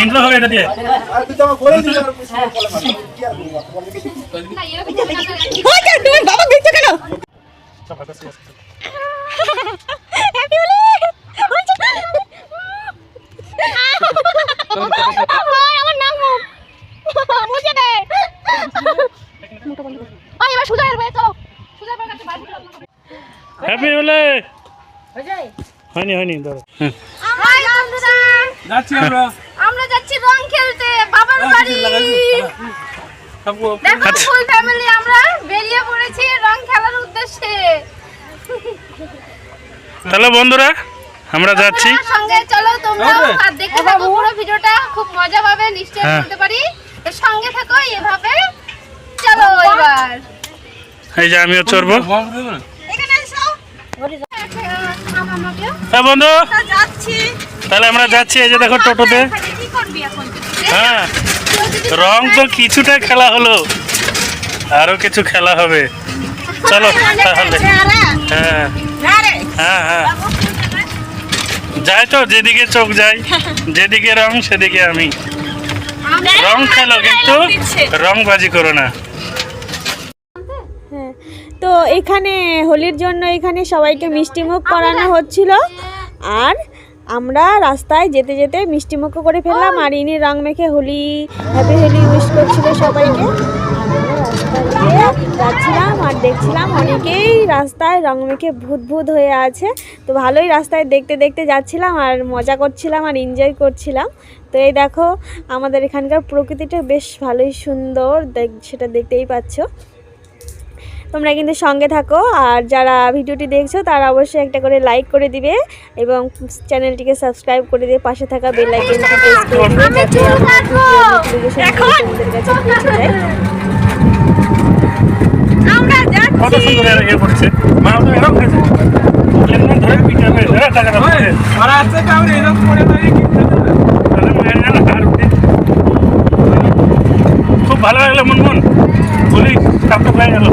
Intro হবে এটা দিয়ে। তুমি বাবা দেখছ কেন হ্যাপি আমার নাম মুছে দে ওই এবার সুজা এর চলো সুজা এর কাছে বাইরে হ্যাপি বলে হয়নি হয়নি ধরো হ্যাঁ। যাচ্ছি আমরা। আমরা যাচ্ছি রং খেলতে বাবার বাড়ি। দেখো ফুল ফ্যামিলি আমরা বেরিয়ে পড়েছি রং খেলার উদ্দেশ্যে। তাহলে বন্ধুরা আমরা যাচ্ছি। সঙ্গে চলো তোমরা আর দেখতে থাকো পুরো ভিডিওটা খুব মজা পাবে নিশ্চয়ই হ্যাঁ। বলতে পারি। তো সঙ্গে থাকো এভাবে চলো এবার। এই যে আমিও চড়বো। এখানে এসো। হ্যাঁ বন্ধু। যাচ্ছি। তাহলে আমরা যাচ্ছি এই যে দেখো টোটোতে। হ্যাঁ রং তো কিছুটা খেলা হলো। আরও কিছু খেলা হবে। চলো, তাহলে। হ্যাঁ। হ্যাঁ হ্যাঁ। যাই তো, যেদিকে চোখ যায়, যেদিকে রং, সেদিকে আমি। রং খেলো, কিন্তু রংবাজি করো না। হ্যাঁ তো এখানে হোলির জন্য এখানে সবাইকে মিষ্টিমুখ করানো হচ্ছিল। আর আমরা রাস্তায় যেতে যেতে মিষ্টিমুখও করে ফেললাম আর ইনি রং মেখে হোলি হ্যাপি হোলি উইশ করছিল সবাইকে। যাচ্ছিলাম আর দেখছিলাম অনেকেই রাস্তায় রং মেখে ভূত ভূত হয়ে আছে। তো ভালোই রাস্তায় দেখতে দেখতে যাচ্ছিলাম আর মজা করছিলাম আর এনজয় করছিলাম। তো এই দেখো আমাদের এখানকার প্রকৃতিটা বেশ ভালোই সুন্দর দেখ সেটা দেখতেই পাচ্ছ। তোমরা কিন্তু সঙ্গে থাকো। আর যারা ভিডিওটি দেখছ তারা অবশ্যই একটা করে লাইক করে দিবে এবং চ্যানেলটিকে সাবস্ক্রাইব করে দিয়ে পাশে থাকা বেল আইকনটি প্রেস করে দিবে যাতে আমার নোটিফিকেশন তোমাদের কাছে পৌঁছে যায়। আমরা কত সুন্দর ইয়ে করছে। মা তো এরকম ধরে আর আছে কাউরে করে নাই। খুব ভালো লাগল মনমন। বলি কাপটা হয়ে গেল।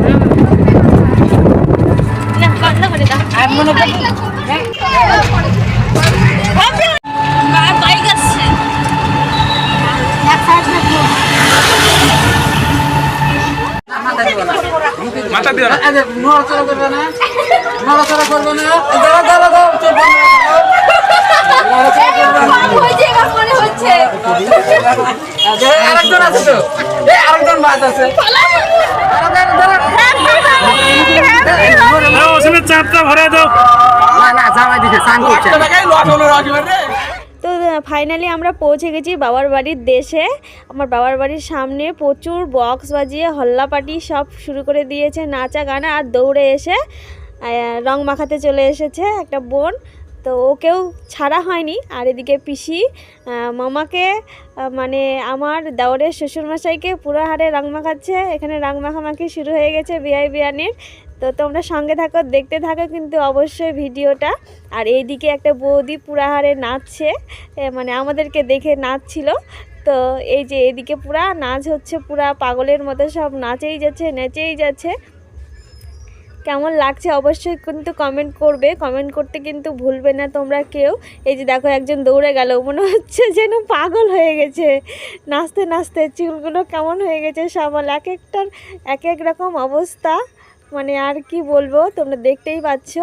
মাথা দিও না। নড়াচড়া করবে না নড়াচড়া করবে না। দাঁড়া দাঁড়া দাঁড়া চোখ বন্ধ আচ্ছা, আরেকজন আছে তো। আরেকজন বাদ আছে। দাঁড়া, দাঁড়া। তো ফাইনালি আমরা পৌঁছে গেছি বাবার বাড়ির দেশে। আমার বাবার বাড়ির সামনে প্রচুর বক্স বাজিয়ে হল্লা পাটি সব শুরু করে দিয়েছে, নাচা গানা আর দৌড়ে এসে রং মাখাতে চলে এসেছে একটা বোন। তো ওকেও ছাড়া হয়নি। আর এদিকে পিসি মামাকে মানে আমার দেওরের শ্বশুরমশাইকে পুরো হারে রং মাখাচ্ছে। এখানে রং মাখামাখি শুরু হয়ে গেছে বিআই বিয়ানের। তো তোমরা সঙ্গে থাকো, দেখতে থাকো কিন্তু অবশ্যই ভিডিওটা। আর এইদিকে একটা বৌদি পুরা হারে নাচছে। মানে আমাদেরকে দেখে নাচছিল। তো এই যে এদিকে পুরা, নাচ হচ্ছে পুরা পাগলের মতো সব, নাচেই যাচ্ছে, নেচেই যাচ্ছে। কেমন লাগছে অবশ্যই কিন্তু কমেন্ট করবে। কমেন্ট করতে কিন্তু ভুলবে না তোমরা কেউ। এই যে দেখো একজন দৌড়ে গেল, মনে হচ্ছে যেন পাগল হয়ে গেছে। নাচতে নাচতে চুলগুলো কেমন হয়ে গেছে সবাল এক একটার এক এক রকম অবস্থা। মানে আর কি বলব, তোমরা দেখতেই পাচ্ছ।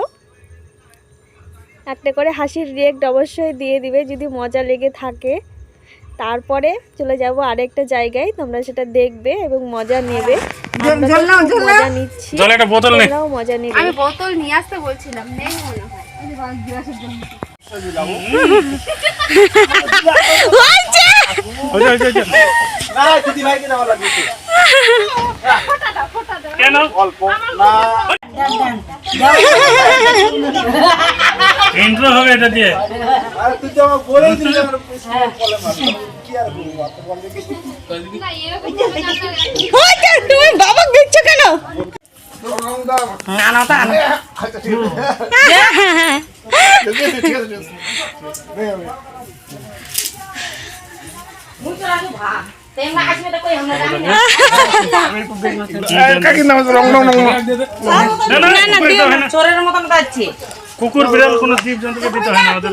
একটা করে হাসির রিয়েক্ট অবশ্যই দিয়ে দিবে যদি মজা লেগে থাকে। তারপরে চলে যাব আরেকটা জায়গায়। তোমরা সেটা দেখবে এবং মজা নেবে। আমরা তো মজা নিচ্ছি। মজা নেবে। আমি বোতল নিয়ে আসতে বলছিলাম নেই ওই যে, ওই যে, ওই যে। কেন ইন্ট্রো হবে এটা দিয়ে ওই যে, তুমি বাবা দেখছ কেন? কুকুর বিড়াল কোনো জীব জন্তুকে দিতে হয় না ওদের।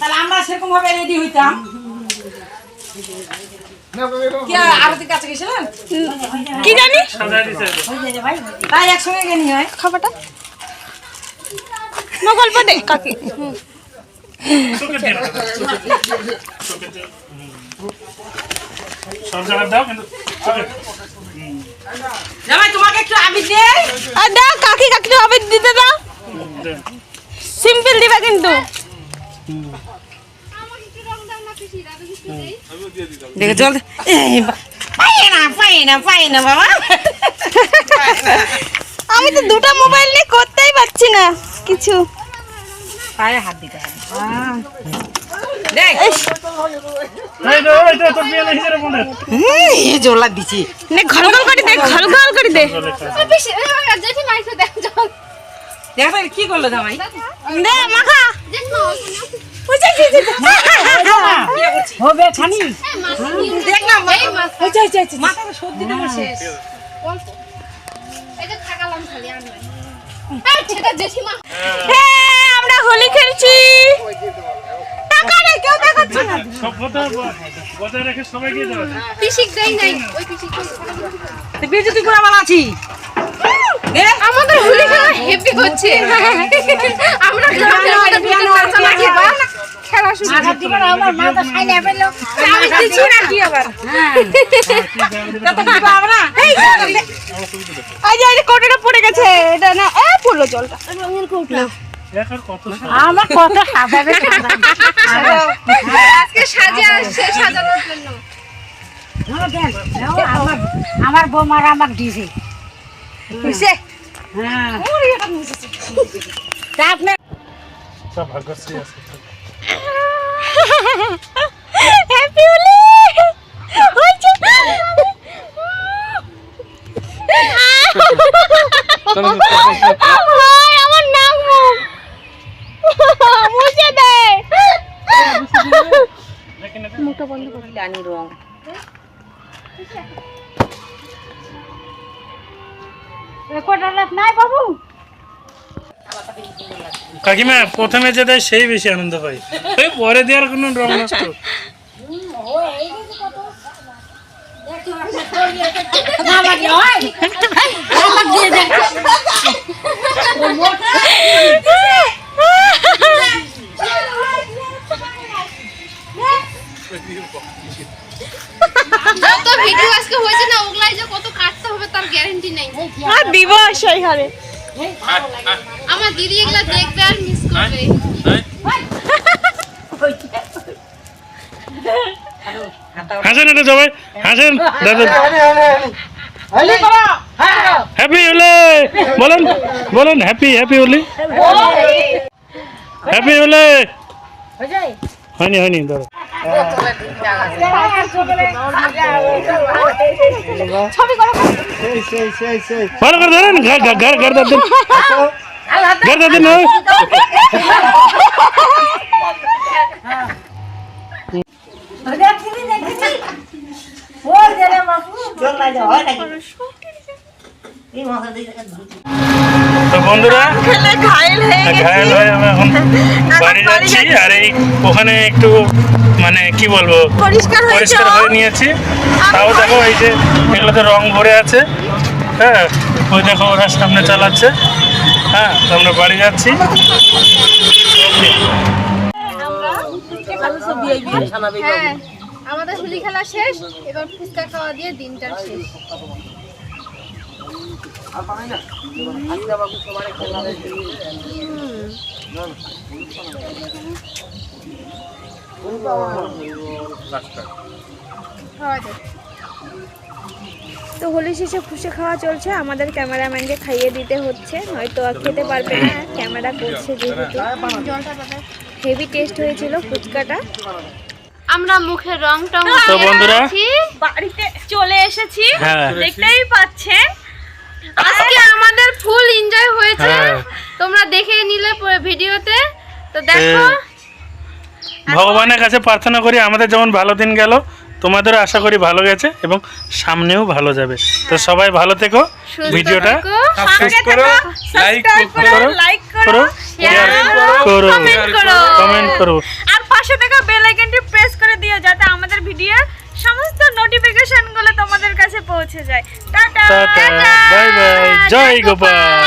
তাহলে আমরা সেরকম ভাবে রেডি হইতাম। কি জানি? তাই একসঙ্গে গেনি হয়। খাবারটা? না গল্প দে কাকি। সব জায়গায় দাও কিন্তু জামাই তোমাকে একটু আবির দেই। আর দাও কাকি কাকি হবে দিতে দাও সিম্পল দিবা কিন্তু। দেখে আমি তো দুটো মোবাইল নিয়ে করতেই পারছি না কিছু। পায়ে হাত দিতে হবে। জোলা দিছি নে ঘল ঘল করে দে ঘল ঘল করে দে। ওই পিসি ওই আমার জেঠি মাইকে দেখ যাও দেখ তো কি করল জামাই? দে মাখা। হবে খানি দেখ না মাথা সর্দিটা শেষ। অল্প থাকালাম খালি আর নয়। এই সেটা জেঠিমা। আমরা হোলি খেলছি। কেউ দেখাচ্ছে না সব কথা বজায় রেখে সবাইকে দেওয়া যায়। পিসিক দেই নাই ওই পিসিক আছি দে আমাদের হোলি খেলা হেভি হচ্ছে আমরা খেলা শুরু মাথা দিবে না আমার মাথা আমি কিছু না কি আবার আমরা এই যে পড়ে গেছে এটা না এ পড়ল জলটা কত সব। আমার কত সাজাবে আজকে সাজে আসছে সাজানোর জন্য। আমার আমার বৌমার আমাকে দিছে? বুঝছে হ্যাঁ আপনার ভাগ্যশ্রী আছে। হ্যাপি হোলি হয়েছে হায়, আমার নাক মুখ মুছে দে জানি রং। কাকিমা প্রথমে যে দেয় সেই বেশি আনন্দ পাই। পরে দেওয়ার কোনো রং নষ্ট। যত ভিডিও আজকে হয়েছে না ওগুলাই যে কত কাটতে হবে তার গ্যারান্টি নেই। আর দিব সেই হারে আমার দিদি এগুলা দেখবে আর মিস করবে। হাসেন এটা সবাই। হাসেন দাদা। হ্যাপি হোলি বলেন বলেন happy happy Holi happy Holi হয়নি হয়নি ধরো ভালো করে ধরেন ঘর ঘর ঘর ঘর দাদিন ঘর দাদিন তো বন্ধুরা খেলে ঘায়ল হয়ে হয়ে এখন বাড়ি যাচ্ছি আর এই ওখানে একটু মানে কি বলব পরিষ্কার পরিষ্কার হয়ে নিয়েছি। তাও দেখো এই যে এগুলোতে রং ভরে আছে। হ্যাঁ ওই দেখো ওরা সামনে চালাচ্ছে। হ্যাঁ তো আমরা বাড়ি যাচ্ছি। হ্যাঁ আমাদের হোলি খেলা শেষ এবার ফুচকা খাওয়া দিয়ে দিনটা শেষ। তো হোলি শেষে ফুসে খাওয়া চলছে আমাদের ক্যামেরাম্যানকে খাইয়ে দিতে হচ্ছে নয়তো আর খেতে পারবে না ক্যামেরা করছে যেহেতু। হেভি টেস্ট হয়েছিল ফুচকাটা। আমরা মুখে রং টং বাড়িতে চলে এসেছি। হ্যাঁ। দেখতেই পাচ্ছেন। আজকে আমাদের ফুল এনজয় হয়েছে। হ্যাঁ। তোমরা দেখে নিলে পুরো ভিডিওতে। তো দেখো। ভগবানের কাছে প্রার্থনা করি আমাদের যেমন ভালো দিন গেল তোমাদেরও আশা করি ভালো গেছে এবং সামনেও ভালো যাবে। তো সবাই ভালো থেকো ভিডিওটা থেকো, সাবস্ক্রাইব করো লাইক করো লাইক করো শেয়ার করো কমেন্ট করো। আর পাশে থাকা বেল আইকনটি প্রেস করে দিও যাতে আমাদের ভিডিওর সমস্ত নোটিফিকেশনগুলো তোমাদের কাছে পৌঁছে যায়। টাটা বাই বাই জয় গোপাল।